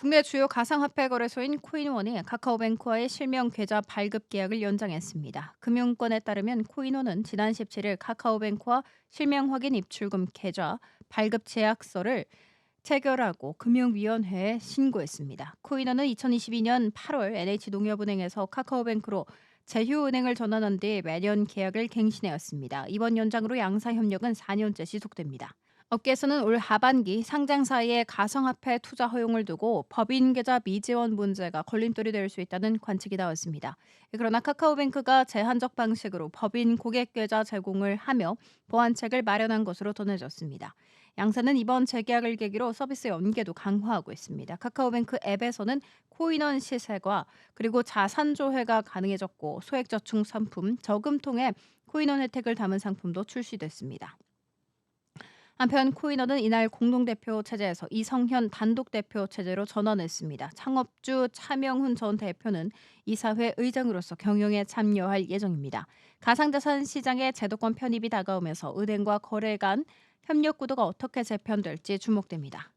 국내 주요 가상화폐 거래소인 코인원이 카카오뱅크와의 실명 계좌 발급 계약을 연장했습니다. 금융권에 따르면 코인원은 지난 17일 카카오뱅크와 실명 확인 입출금 계좌 발급 제약서를 체결하고 금융위원회에 신고했습니다. 코인원은 2022년 8월 NH농협은행에서 카카오뱅크로 제휴은행을 전환한 뒤 매년 계약을 갱신해왔습니다. 이번 연장으로 양사 협력은 4년째 지속됩니다. 업계에서는 올 하반기 상장사의 가상화폐 투자 허용을 두고 법인 계좌 미지원 문제가 걸림돌이 될 수 있다는 관측이 나왔습니다. 그러나 카카오뱅크가 제한적 방식으로 법인 고객 계좌 제공을 하며 보완책을 마련한 것으로 전해졌습니다. 양사는 이번 재계약을 계기로 서비스 연계도 강화하고 있습니다. 카카오뱅크 앱에서는 코인원 시세과 그리고 자산 조회가 가능해졌고 소액 저축 상품 저금통에 코인원 혜택을 담은 상품도 출시됐습니다. 한편 코인원은 이날 공동대표 체제에서 이성현 단독 대표 체제로 전환했습니다. 창업주 차명훈 전 대표는 이사회 의장으로서 경영에 참여할 예정입니다. 가상자산 시장의 제도권 편입이 다가오면서 은행과 거래 간 협력 구도가 어떻게 재편될지 주목됩니다.